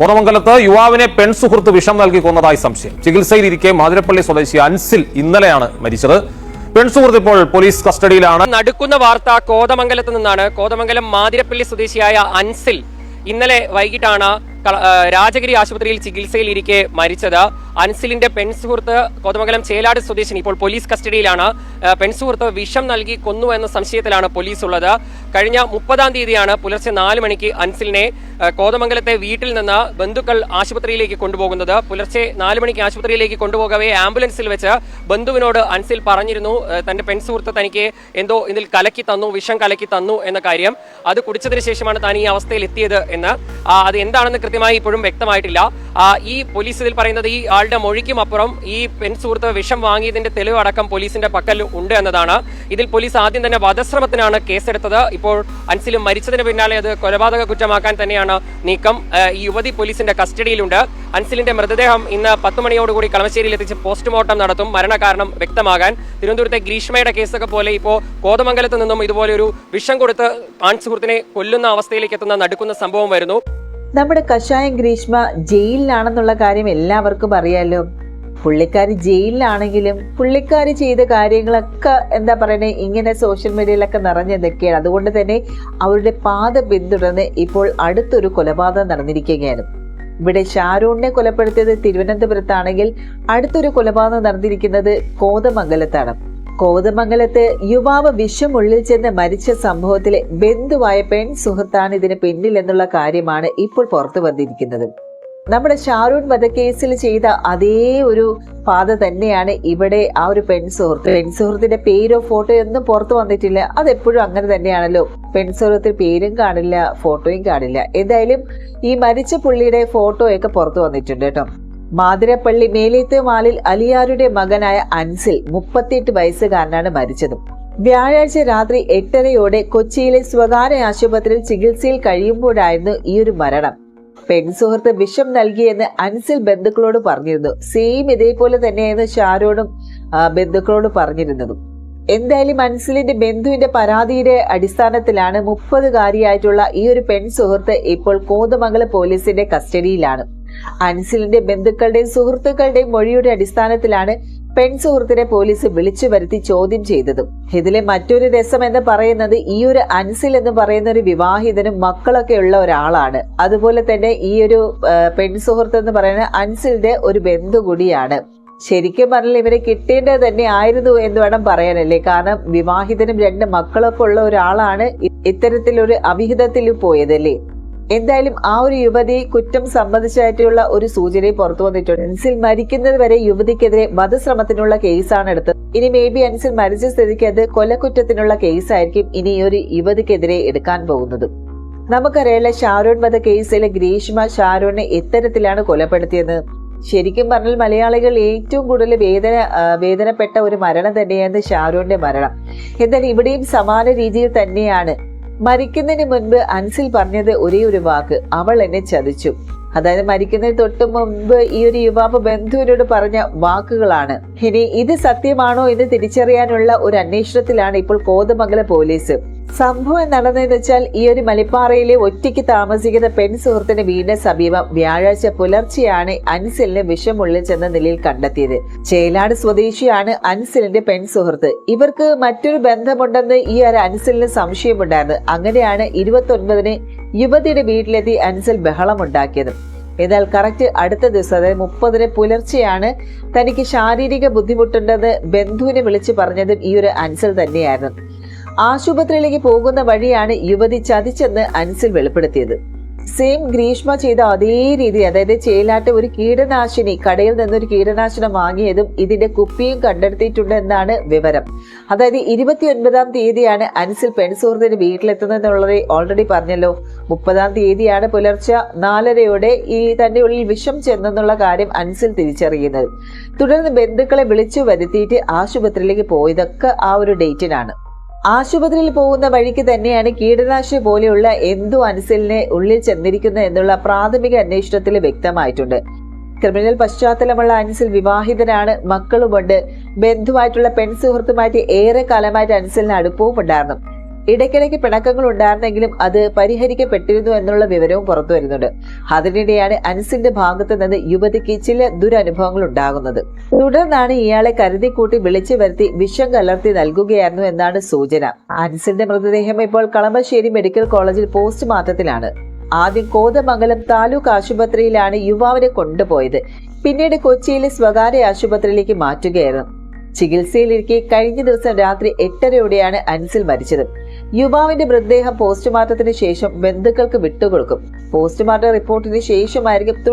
കോതമംഗലത്ത് യുവാവിനെ പെൺസുഹൃത്ത് വിഷം നൽകി കൊന്നതായി സംശയം. ചികിത്സയിലിരിക്കെ മാതിരപ്പള്ളി സ്വദേശി അൻസിൽ ഇന്നലെയാണ് മരിച്ചത്. പെൺസുഹൃത്ത് ഇപ്പോൾ പോലീസ് കസ്റ്റഡിയിലാണ്. നടുക്കുന്ന വാർത്ത കോതമംഗലത്ത് നിന്നാണ്. കോതമംഗലം മാതിരപ്പള്ളി സ്വദേശിയായ അൻസിൽ ഇന്നലെ വൈകിട്ടാണ് രാജഗിരി ആശുപത്രിയിൽ ചികിത്സയിലിരിക്കെ മരിച്ചത്. അൻസിലിന്റെ പെൺസുഹൃത്ത് കോതമംഗലം ചേലാട് സ്വദേശിനി ഇപ്പോൾ പോലീസ് കസ്റ്റഡിയിലാണ്. പെൺസുഹൃത്ത് വിഷം നൽകി കൊന്നു എന്ന സംശയത്തിലാണ് പോലീസ് ഉള്ളത് കഴിഞ്ഞ മുപ്പതാം തീയതിയാണ് പുലർച്ചെ നാല് മണിക്ക് അൻസിലിനെ കോതമംഗലത്തെ വീട്ടിൽ നിന്ന് ബന്ധുക്കൾ ആശുപത്രിയിലേക്ക് കൊണ്ടുപോകുന്നത്. പുലർച്ചെ നാല് മണിക്ക് ആശുപത്രിയിലേക്ക് കൊണ്ടുപോകവേ ആംബുലൻസിൽ വെച്ച് ബന്ധുവിനോട് അൻസിൽ പറഞ്ഞിരുന്നു തന്റെ പെൺസുഹൃത്ത് തനിക്ക് എന്തോ ഇതിൽ കലക്കി തന്നു വിഷം കലക്കി തന്നു എന്ന കാര്യം. അത് കുടിച്ചതിന് ശേഷമാണ് താൻ ഈ അവസ്ഥയിൽ എത്തിയത് എന്ന്. അത് എന്താണെന്ന് കൃത്യമായി ഇപ്പോഴും വ്യക്തമായിട്ടില്ല. ഈ പോലീസ് ഇതിൽ പറയുന്നത് ഈ ആളുടെ മൊഴിക്കും അപ്പുറം ഈ പെൺസുഹൃത്ത് വിഷം വാങ്ങിയതിന്റെ തെളിവടക്കം പോലീസിന്റെ പക്കൽ ഉണ്ട് എന്നതാണ്. ഇതിൽ പോലീസ് ആദ്യം തന്നെ വധശ്രമത്തിനാണ് കേസെടുത്തത്. ഇപ്പോൾ അൻസിലും മരിച്ചതിന് പിന്നാലെ അത് കൊലപാതക കുറ്റമാക്കാൻ തന്നെയാണ് നീക്കം. ഈ യുവതി പോലീസിന്റെ കസ്റ്റഡിയിലുണ്ട്. അൻസിലിന്റെ മൃതദേഹം ഇന്ന് പത്ത് മണിയോടുകൂടി കളമശ്ശേരിയിൽ എത്തിച്ച് പോസ്റ്റ്മോർട്ടം നടത്തും. മരണകാരണം വ്യക്തമാകാൻ തിരുവനന്തപുരത്തെ ഗ്രീഷ്മയുടെ കേസൊക്കെ പോലെ ഇപ്പോൾ കോതമംഗലത്ത് നിന്നും ഇതുപോലെ ഒരു വിഷം കൊടുത്ത് ആൺസുഹൃത്തിനെ കൊല്ലുന്ന അവസ്ഥയിലേക്ക് എത്തുന്ന നടുക്കുന്ന സംഭവം വരുന്നു. നമ്മുടെ കഷായം ഗ്രീഷ്മ ജയിലിലാണെന്നുള്ള കാര്യം എല്ലാവർക്കും അറിയാലോ. പുള്ളിക്കാരി ജയിലിലാണെങ്കിലും പുള്ളിക്കാരി ചെയ്ത കാര്യങ്ങളൊക്കെ എന്താ പറയുന്നത് ഇങ്ങനെ സോഷ്യൽ മീഡിയയിലൊക്കെ നിറഞ്ഞതൊക്കെയാണ്. അതുകൊണ്ട് തന്നെ അവരുടെ പാത പിന്തുടർന്ന് ഇപ്പോൾ അടുത്തൊരു കൊലപാതകം നടന്നിരിക്കുകയാണ്. ഇവിടെ ഷാരൂണിനെ കൊലപ്പെടുത്തിയത് തിരുവനന്തപുരത്താണെങ്കിൽ അടുത്തൊരു കൊലപാതകം നടന്നിരിക്കുന്നത് കോതമംഗലത്താണ്. കോതമംഗലത്ത് യുവാവ് വിഷം ഉള്ളിൽ ചെന്ന് മരിച്ച സംഭവത്തിലെ ബന്ധുവായ പെൺ സുഹൃത്താണ് ഇതിന് പിന്നിൽ എന്നുള്ള കാര്യമാണ് ഇപ്പോൾ പുറത്തു വന്നിരിക്കുന്നത്. നമ്മുടെ ഷാരൂൺ വധക്കേസിൽ ചെയ്ത അതേ ഒരു പാത തന്നെയാണ് ഇവിടെ ആ ഒരു പെൺസുഹൃത്ത്. പെൺസുഹൃത്തിന്റെ പേരോ ഫോട്ടോ ഒന്നും പുറത്തു വന്നിട്ടില്ല. അതെപ്പോഴും അങ്ങനെ തന്നെയാണല്ലോ. പെൺസുഹൃത്തിന് പേരും കാണില്ല ഫോട്ടോയും കാണില്ല. എന്തായാലും ഈ മരിച്ച പുള്ളിയുടെ ഫോട്ടോയൊക്കെ പുറത്തു വന്നിട്ടുണ്ട് കേട്ടോ. മാതിരപ്പള്ളി മേലേത്ത് മാലിൽ അലിയാരുടെ മകനായ അൻസിൽ മുപ്പത്തിയെട്ട് വയസ്സുകാരനാണ് മരിച്ചത്. വ്യാഴാഴ്ച രാത്രി എട്ടരയോടെ കൊച്ചിയിലെ സ്വകാര്യ ആശുപത്രിയിൽ ചികിത്സയിൽ കഴിയുമ്പോഴായിരുന്നു ഈ ഒരു മരണം. പെൺസുഹൃത്ത് വിഷം നൽകിയെന്ന് അൻസിൽ ബന്ധുക്കളോട് പറഞ്ഞിരുന്നു. സെയിം ഇതേപോലെ തന്നെയായിരുന്നു ഷാരോണും ബന്ധുക്കളോട് പറഞ്ഞിരുന്നതും. എന്തായാലും അൻസിലിന്റെ ബന്ധുവിന്റെ പരാതിയുടെ അടിസ്ഥാനത്തിലാണ് മുപ്പതുകാരിയായിട്ടുള്ള ഈ ഒരു പെൺ സുഹൃത്ത് ഇപ്പോൾ കോതമംഗല പോലീസിന്റെ കസ്റ്റഡിയിലാണ്. അൻസിലിന്റെ ബന്ധുക്കളുടെയും സുഹൃത്തുക്കളുടെയും മൊഴിയുടെ അടിസ്ഥാനത്തിലാണ് പെൺ സുഹൃത്തിനെ പോലീസ് വിളിച്ചു വരുത്തി ചോദ്യം ചെയ്തതും. ഇതിലെ മറ്റൊരു രസം എന്ന് പറയുന്നത് ഈ ഒരു അൻസിൽ എന്ന് പറയുന്ന ഒരു വിവാഹിതനും മക്കളൊക്കെ ഉള്ള ഒരാളാണ്. അതുപോലെ തന്നെ ഈ ഒരു പെൺസുഹൃത്ത് പെൺ സുഹൃത്ത് എന്ന് പറയുന്നത് അൻസിലിന്റെ ഒരു ബന്ധു കൂടിയാണ്. ശരിക്കും പറഞ്ഞാൽ ഇവരെ കിട്ടേണ്ടത് തന്നെ ആയിരുന്നു എന്ന് വേണം പറയാനല്ലേ. കാരണം വിവാഹിതനും രണ്ട് മക്കളൊക്കെ ഉള്ള ഒരാളാണ് ഇത്തരത്തിലൊരു അവിഹിതത്തിൽ പോയതല്ലേ. എന്തായാലും ആ ഒരു യുവതി കുറ്റം സംബന്ധിച്ചായിട്ടുള്ള ഒരു സൂചനയും പുറത്തു വന്നിട്ടുണ്ട്. അൻസിൽ മരിക്കുന്നത് വരെ യുവതിക്കെതിരെ വധശ്രമത്തിനുള്ള കേസാണ് എടുത്തത്. ഇനി മേ ബി അൻസിൽ മരിച്ച സ്ഥിതിക്ക് അത് കൊലക്കുറ്റത്തിനുള്ള കേസായിരിക്കും ഇനി ഒരു യുവതിക്കെതിരെ എടുക്കാൻ പോകുന്നത്. നമുക്കറിയാലോ ഷാരൂൺ വധ കേസിലെ ഗ്രീഷ്മ ഷാരൂണിനെ എത്തരത്തിലാണ് കൊലപ്പെടുത്തിയത്. ശരിക്കും പറഞ്ഞാൽ മലയാളികൾ ഏറ്റവും കൂടുതൽ വേദന വേദനപ്പെട്ട ഒരു മരണം തന്നെയാണ് ഷാരൂണിന്റെ മരണം. എന്നാൽ ഇവിടെയും സമാന രീതിയിൽ തന്നെയാണ് മരിക്കുന്നതിന് മുൻപ് അൻസിൽ പറഞ്ഞത് ഒരേ ഒരു വാക്ക്. അവൾ എന്നെ ചതിച്ചു. അതായത് മരിക്കുന്നതിന് തൊട്ട് മുമ്പ് ഈ ഒരു യുവാവ് ബന്ധുവിനോട് പറഞ്ഞ വാക്കുകളാണ്. ഇനി ഇത് സത്യമാണോ എന്ന് തിരിച്ചറിയാനുള്ള ഒരു അന്വേഷണത്തിലാണ് ഇപ്പോൾ കോതമംഗലം പോലീസ്. സംഭവം നടന്നതെന്ന് വെച്ചാൽ ഈ ഒരു മലിപ്പാറയിലെ ഒറ്റയ്ക്ക് താമസിക്കുന്ന പെൺ സുഹൃത്തിന്റെ വീടിന് സമീപം വ്യാഴാഴ്ച പുലർച്ചെയാണ് അൻസിലിന് വിഷമുള്ളിൽ ചെന്ന നിലയിൽ കണ്ടെത്തിയത്. ചേലാട് സ്വദേശിയാണ് അൻസലിന്റെ പെൺ സുഹൃത്ത്. ഇവർക്ക് മറ്റൊരു ബന്ധമുണ്ടെന്ന് ഈ ഒരു അൻസിലിന് സംശയമുണ്ടായിരുന്നു. അങ്ങനെയാണ് ഇരുപത്തി ഒൻപതിന് യുവതിയുടെ വീട്ടിലെത്തി അൻസിൽ ബഹളമുണ്ടാക്കിയത്. എന്നാൽ കറക്റ്റ് അടുത്ത ദിവസം അതായത് മുപ്പതിന് പുലർച്ചെയാണ് തനിക്ക് ശാരീരിക ബുദ്ധിമുട്ടുണ്ടെന്ന് ബന്ധുവിനെ വിളിച്ചു പറഞ്ഞതും ഈ ഒരു അൻസൽ തന്നെയായിരുന്നു. ആശുപത്രിയിലേക്ക് പോകുന്ന വഴിയാണ് യുവതി ചതിച്ചെന്ന് അൻസിൽ വെളിപ്പെടുത്തിയത്. സെയിം ഗ്രീഷ്മ ചെയ്ത അതേ രീതി അതായത് ചേലാട്ട് ഒരു കീടനാശിനി കടയിൽ നിന്നൊരു കീടനാശിനം വാങ്ങിയതും ഇതിന്റെ കുപ്പിയും കണ്ടെടുത്തിട്ടുണ്ട് എന്നാണ് വിവരം. അതായത് ഇരുപത്തി ഒൻപതാം തീയതിയാണ് അൻസിൽ പെൺസുഹൃത്തിന് വീട്ടിലെത്തുന്നതെന്നുള്ളത് ഓൾറെഡി പറഞ്ഞല്ലോ. മുപ്പതാം തീയതിയാണ് പുലർച്ചെ നാലരയോടെ ഈ തന്റെ ഉള്ളിൽ വിഷം ചെന്നെന്നുള്ള കാര്യം അൻസിൽ തിരിച്ചറിയുന്നത്. തുടർന്ന് ബന്ധുക്കളെ വിളിച്ചു വരുത്തിയിട്ട് ആശുപത്രിയിലേക്ക് പോയതൊക്കെ ആ ഒരു ഡേറ്റിനാണ് ആശുപത്രിയിൽ പോകുന്ന വഴിക്ക് തന്നെയാണ് കീടനാശിനി പോലെയുള്ള എന്തു അൻസിലിനെ ഉള്ളിൽ ചെന്നിരിക്കുന്നത് എന്നുള്ള പ്രാഥമിക അന്വേഷണത്തിൽ വ്യക്തമായിട്ടുണ്ട്. ക്രിമിനൽ പശ്ചാത്തലമുള്ള അൻസിൽ വിവാഹിതനാണ് മക്കളുമുണ്ട്. ബന്ധുവായിട്ടുള്ള പെൺ സുഹൃത്തുമായിട്ട് ഏറെ കാലമായിട്ട് അൻസിലിന് അടുപ്പവും ഉണ്ടായിരുന്നു ഇടയ്ക്കിടയ്ക്ക് പിണക്കങ്ങൾ ഉണ്ടായിരുന്നെങ്കിലും അത് പരിഹരിക്കപ്പെട്ടിരുന്നു എന്നുള്ള വിവരവും പുറത്തു വരുന്നുണ്ട്. അതിനിടെയാണ് അനസിന്റെ ഭാഗത്തു നിന്ന് യുവതിക്ക് ചില ദുരനുഭവങ്ങൾ ഉണ്ടാകുന്നത്. തുടർന്നാണ് ഇയാളെ കരുതിക്കൂട്ടി വിളിച്ചു വരുത്തി വിഷം കലർത്തി നൽകുകയായിരുന്നു എന്നാണ് സൂചന. അനസിന്റെ മൃതദേഹം ഇപ്പോൾ കളമശ്ശേരി മെഡിക്കൽ കോളേജിൽ പോസ്റ്റ്മോർട്ടത്തിലാണ്. ആദ്യം കോതമംഗലം താലൂക്ക് ആശുപത്രിയിലാണ് യുവാവിനെ കൊണ്ടുപോയത്. പിന്നീട് കൊച്ചിയിലെ സ്വകാര്യ ആശുപത്രിയിലേക്ക് മാറ്റുകയായിരുന്നു. ചികിത്സയിലിരിക്കെ കഴിഞ്ഞ ദിവസം രാത്രി എട്ടരയോടെയാണ് അൻസിൽ മരിച്ചത്. യുവാവിന്റെ മൃതദേഹം പോസ്റ്റ്മോർട്ടത്തിന് ശേഷം ബന്ധുക്കൾക്ക് വിട്ടുകൊടുക്കും. പോസ്റ്റ്മോർട്ടം റിപ്പോർട്ടിന് ശേഷമായിരിക്കും